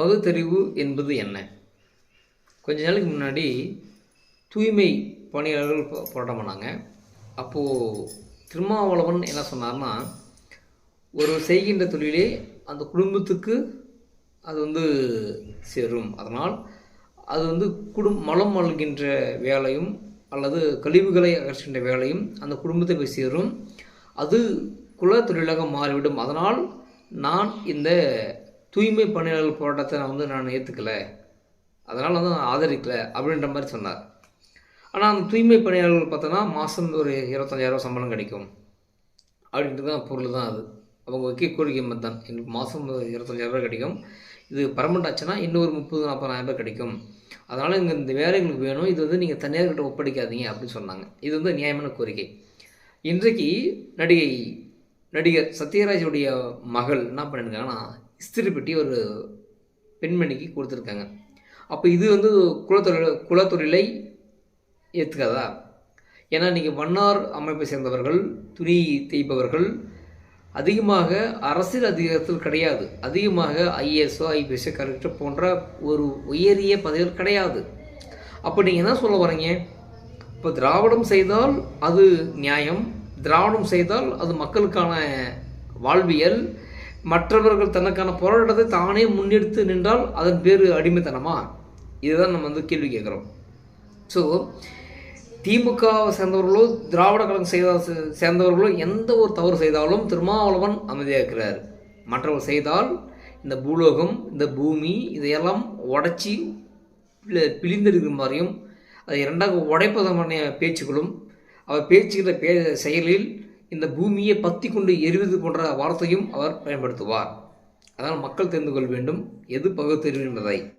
பகுத்தறிவு என்பது என்ன? கொஞ்ச நாளைக்கு முன்னாடி தூய்மை பணியாளர்கள் போராட்டம் பண்ணாங்க. அப்போது திருமாவளவன் என்ன சொன்னார்னா ஒரு செய்கின்ற தொழிலே அந்த குடும்பத்துக்கு அது வந்து சேரும். அதனால் அது வந்து குடும் மலம் மல்கின்ற வேலையும் அல்லது கழிவுகளை அகற்றுகின்ற வேலையும் அந்த குடும்பத்தை போய் சேரும். அது குல தொழிலாக மாறிவிடும். அதனால் நான் இந்த தூய்மை பணியாளர்கள் போராட்டத்தை நான் வந்து நான் ஏற்றுக்கலை அதனால் வந்து நான் ஆதரிக்கலை அப்படின்ற மாதிரி சொன்னார். ஆனால் அந்த தூய்மை பணியாளர்கள் பார்த்தோன்னா மாதம் ஒரு இருபத்தஞ்சாயிரம் சம்பளம் கிடைக்கும். அப்படின்றது தான் பொருள் தான் அது. அவங்க வைக்க கோரிக்கை மாதிரி தான். எனக்கு மாதம் இருபத்தஞ்சாயிரம் கிடைக்கும். இது பர்மனெண்ட் ஆச்சுன்னா இன்னொரு முப்பது நாற்பதாயிரரூபா ரூபாய் கிடைக்கும். அதனால் இங்கே இந்த வேலை எங்களுக்கு வேணும். இது வந்து நீங்கள் தனியார்கிட்ட ஒப்படைக்காதீங்க அப்படின்னு சொன்னாங்க. இது வந்து நியாயமான கோரிக்கை. இன்றைக்கு நடிகை நடிகர் சத்யராஜுடைய மகள் என்ன பண்ணியிருக்காங்கன்னா இஸ்திரி பெட்டி ஒரு பெண்மணிக்கு கொடுத்துருக்காங்க. அப்போ இது வந்து குலத்தொழில் குலத்தொழிலை ஏற்றுக்காதா ஏன்னா நீங்கள் மன்னார் அமைப்பை சேர்ந்தவர்கள் துணி தேய்ப்பவர்கள் அதிகமாக அரசியல் அதிகாரத்தில் கிடையாது. அதிகமாக ஐஏஎஸ்ஓ ஐபிஎஸ்ஓ கலெக்டர் போன்ற ஒரு உயரிய பதவிகள் கிடையாது. அப்போ நீங்கள் என்ன சொல்ல வரீங்க இப்போ திராவிடம் செய்தால் அது நியாயம் திராவிடம் செய்தால் அது மக்களுக்கான வாழ்வியல் மற்றவர்கள் தனக்கான போராட்டத்தை தானே முன்னெடுத்து நின்றால் அதன் பேர் அடிமைத்தனமா? இதுதான் நம்ம வந்து கேள்வி கேட்குறோம். ஸோ திமுகவை சேர்ந்தவர்களோ திராவிட கழகம் செய்த சேர்ந்தவர்களோ எந்த ஒரு தவறு செய்தாலும் திருமாவளவன் அமைதியாக இருக்கிறார் மற்றவர்கள் செய்தால் இந்த பூலோகம் இந்த பூமி இதையெல்லாம் உடச்சி பிழிந்தெடுக்கிற மாதிரியும் அதை இரண்டாக உடைப்பதமான பேச்சுக்களும் அவர் பேச்சுகிற பே செயலில் இந்த பூமியை பத்தி கொண்டு எரிவது போன்ற வார்த்தையும் அவர் பயன்படுத்துவார். அதனால் மக்கள் தெரிந்து கொள்ள வேண்டும் எது பகுத்தறிவு என்பதை.